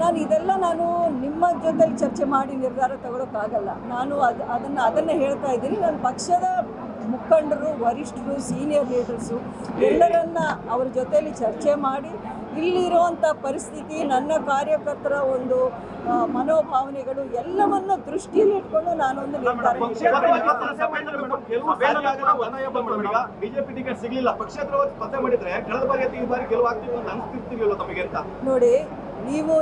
ನಾನು ಇದೆಲ್ಲ ನಾನು ನಿಮ್ಮ ಜೊತೆ ಚರ್ಚೆ ಮಾಡಿ ನಿರ್ಧಾರ ತಗೊಳಕ್ಕಾಗಲ್ಲ. ನಾನು ಅದು ಅದನ್ನು ಅದನ್ನೇ ಹೇಳ್ತಾ ಇದ್ದೀನಿ. ನನ್ನ ಪಕ್ಷದ ಮುಖಂಡರು ವರಿಷ್ಠರು ಸೀನಿಯರ್ ಲೀಡರ್ಸು ಎಲ್ಲರನ್ನ ಅವ್ರ ಜೊತೆಯಲ್ಲಿ ಚರ್ಚೆ ಮಾಡಿ ಇಲ್ಲಿರುವಂಥ ಪರಿಸ್ಥಿತಿ ನನ್ನ ಕಾರ್ಯಕರ್ತರ ಒಂದು ಮನೋಭಾವನೆಗಳು ಎಲ್ಲವನ್ನು ದೃಷ್ಟಿಯಲ್ಲಿ ಇಟ್ಕೊಂಡು ನಾನೊಂದು ನಿರ್ಧಾರ ಬಿಜೆಪಿ ಟಿಕೆಟ್ ಸಿಗ್ಲಿಲ್ಲ. ಪಕ್ಷೇತರವಾಗಿ ಸ್ಪರ್ಧೆ ಮಾಡಿದ್ರೆ ಕಳೆದ ಈ ಬಾರಿ ಗೆಲುವು ಆಗ್ತಿತ್ತು ಅಂತ ಅನಿಸ್ತಿರ್ತಿರ್ಲಿಲ್ಲ ತಮಗೆ ಅಂತ. ನೋಡಿ ನೀವು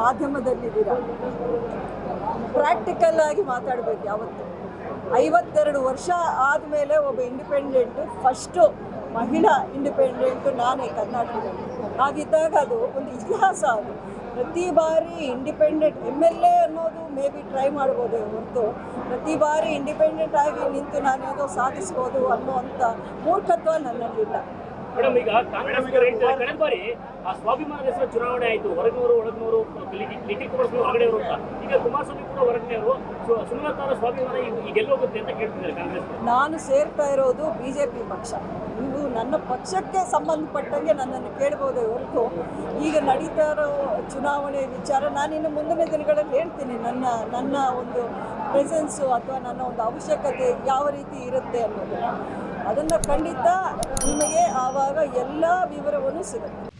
ಮಾಧ್ಯಮದಲ್ಲಿದ್ದೀರಾ? ಪ್ರಾಕ್ಟಿಕಲ್ ಆಗಿ ಮಾತಾಡಬೇಕು ಯಾವತ್ತು. ಐವತ್ತೆರಡು ವರ್ಷ ಆದಮೇಲೆ ಒಬ್ಬ ಇಂಡಿಪೆಂಡೆಂಟು ಫಸ್ಟು ಮಹಿಳಾ ಇಂಡಿಪೆಂಡೆಂಟು ನಾನೇ ಕರ್ನಾಟಕದಲ್ಲಿ. ಹಾಗಿದ್ದಾಗ ಅದು ಒಂದು ಇತಿಹಾಸ ಅದು. ಪ್ರತಿ ಬಾರಿ ಇಂಡಿಪೆಂಡೆಂಟ್ ಎಂ ಎಲ್ ಎ ಅನ್ನೋದು ಮೇ ಬಿ ಟ್ರೈ ಮಾಡ್ಬೋದು ಹೊರತು. ಪ್ರತಿ ಬಾರಿ ಇಂಡಿಪೆಂಡೆಂಟ್ ಆಗಿ ನಿಂತು ನಾನು ಯಾವುದೋ ಸಾಧಿಸ್ಬೋದು ಅನ್ನುವಂಥ ಮೂರ್ಖತ್ವ ನನ್ನಲ್ಲಿಲ್ಲ. ಮೇಡಮ್, ಈಗ ಕಾಂಗ್ರೆಸ್ ಕಡೆ ಬಾರಿ ಆ ಸ್ವಾಭಿಮಾನದ ಹೆಸರು ಚುನಾವಣೆ ಆಯಿತು. ಹೊರಗಿನವರು, ಒಳಗಿನವರು ನಿಖಿಲ್ ಕುಮಾರಸ್ವಾಮಿ ಹೊರಗಡೆಯವರು ಅಂತ. ಈಗ ಕುಮಾರಸ್ವಾಮಿ ಕೂಡ ಹೊರಗಡೆಯವರು ಸುಮಲತಾರ ಸ್ವಾಭಿಮಾನ ಈಗ ಎಲ್ಲೋಗುತ್ತೆ ಅಂತ ಕೇಳ್ತಿದ್ದಾರೆ ಕಾಂಗ್ರೆಸ್ ನಾನು ಸೇರ್ತಾ ಇರೋದು ಬಿಜೆಪಿ ಪಕ್ಷ. ನೀವು ನನ್ನ ಪಕ್ಷಕ್ಕೆ ಸಂಬಂಧಪಟ್ಟಂಗೆ ನನ್ನನ್ನು ಕೇಳ್ಬೋದೇ ಹೊರತು ಈಗ ನಡೀತಾ ಇರೋ ಚುನಾವಣೆ ವಿಚಾರ ನಾನು ಇನ್ನು ಮುಂದಿನ ದಿನಗಳಲ್ಲಿ ಹೇಳ್ತೀನಿ, ನನ್ನ ನನ್ನ ಒಂದು ಪ್ರೆಸೆನ್ಸು ಅಥವಾ ನನ್ನ ಒಂದು ಅವಶ್ಯಕತೆ ಯಾವ ರೀತಿ ಇರುತ್ತೆ ಅನ್ನೋದು ಅದನ್ನು ಖಂಡಿತ ನಿಮಗೆ ಆವಾಗ ಎಲ್ಲ ವಿವರವನ್ನು ಸಿಗುತ್ತೆ.